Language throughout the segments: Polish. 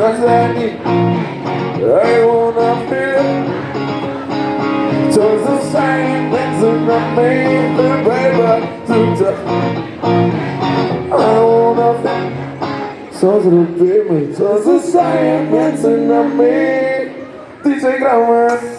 touch that knee I wanna feel Towards the same things in the main The paper to touch I wanna feel Sounds the pavement Towards the shining things in the main DJ Grammar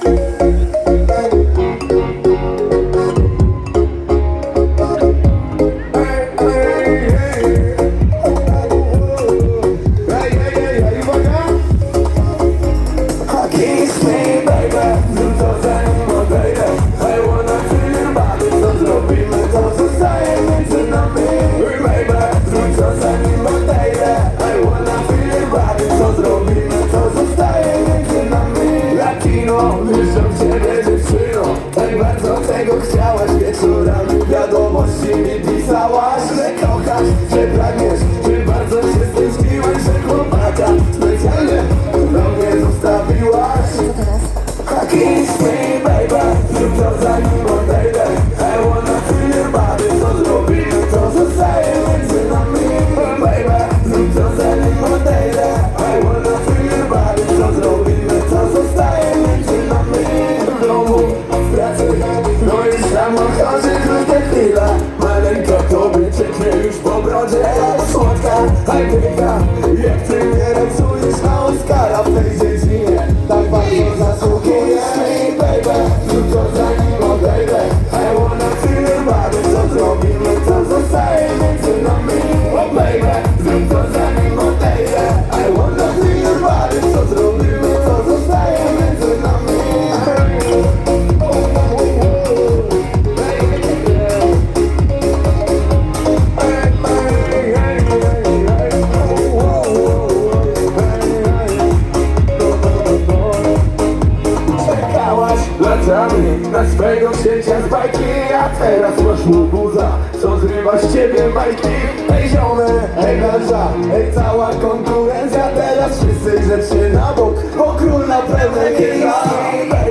na bok, król na pełne kiela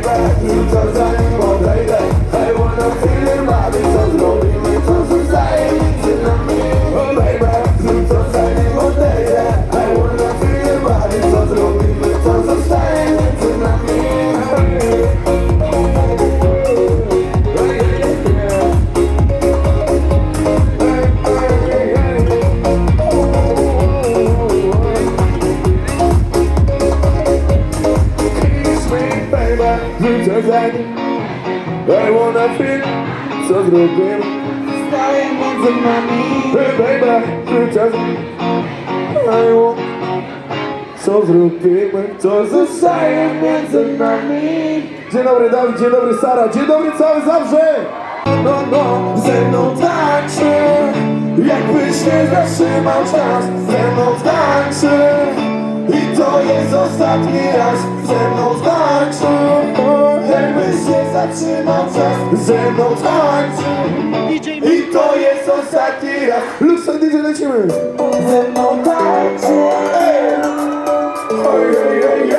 Baby, to za zdań I wanna feel, co zrobił Staje między nami Hey baby, życia I want co zrobimy, co zostaje między nami Dzień dobry Dawid, dzień dobry Sara, dzień dobry cały Zabrze! No, no, ze mną tańczy Jakbyś nie zatrzymał czas. Ze mną tańczy I to jest ostatni raz. Ze mną tańczy się zatrzymał czas Ze mną tańczy I to jest ostatni raz. Luxa DJ lecimy. Ze mną tańczy. Ej! Oj,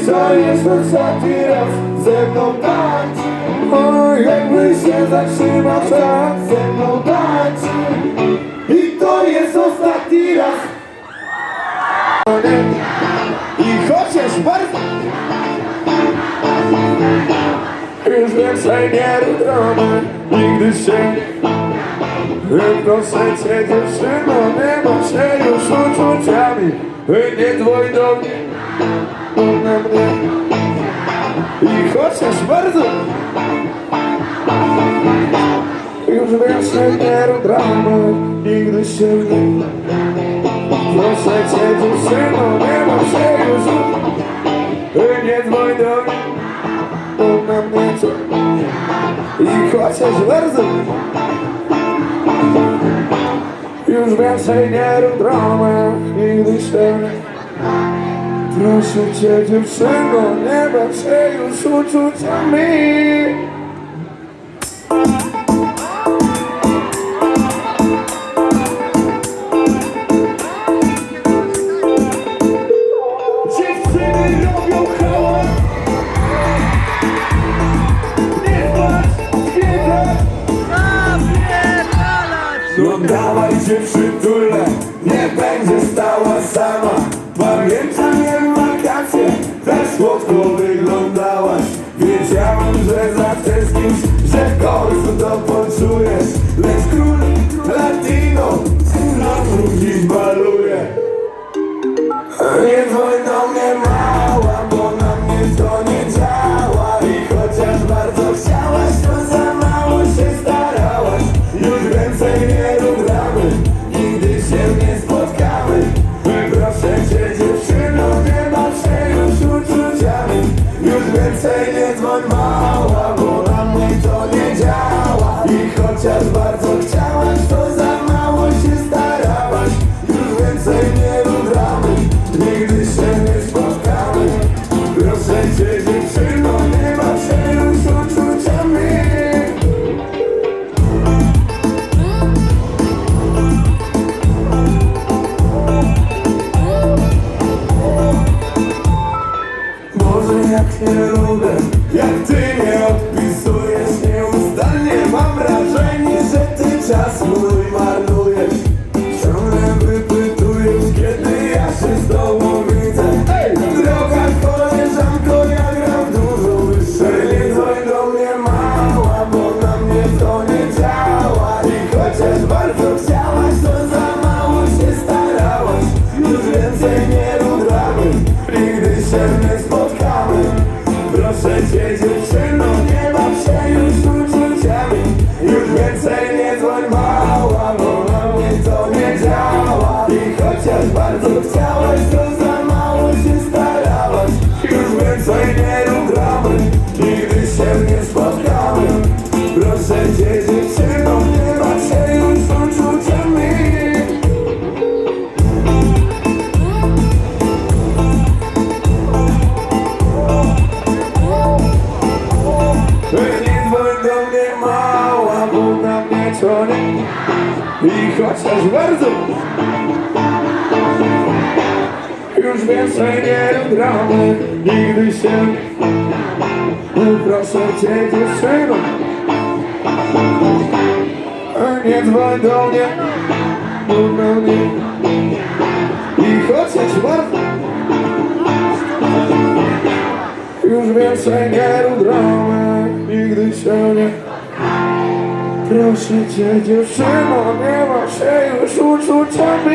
Cisza jest to raz ze mną tańczy O, jakby się zatrzymał czas Ze mną tańczy I to jest ostatni raz. I chociaż bardzo Już więcej nie rób dramy Nigdy się Proszę cię dziewczyno, nie mam się już uczucia nami nie dwoj do mnie I chociaż bardzo. Już więcej nie rodramy Nigdy się nie Proszę cię dziewczyno Nie mam się już Wy nie dwoj do mnie Ona mnie I chociaż bardzo. Пенсіонеру драми і лише Прошу тебе, дівчинко, не бавшею сучу тямі successful Chociaż bardzo. Już więcej nie gramy Nigdy się Proszę cię dziewczyno. Nie dzwoń do mnie Mów do mnie I chociaż bardzo. Już więcej nie gramy Nigdy się nie 有时界近失落美貌却又输出成比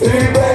Baby.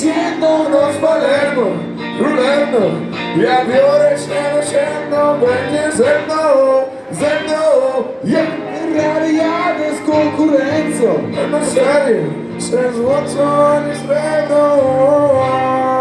siendo unos Palermo, rulando y aviones conociendo, bendiciendo, diciendo, y en realidad es concurrencia, en serio, se esbozó en estreno.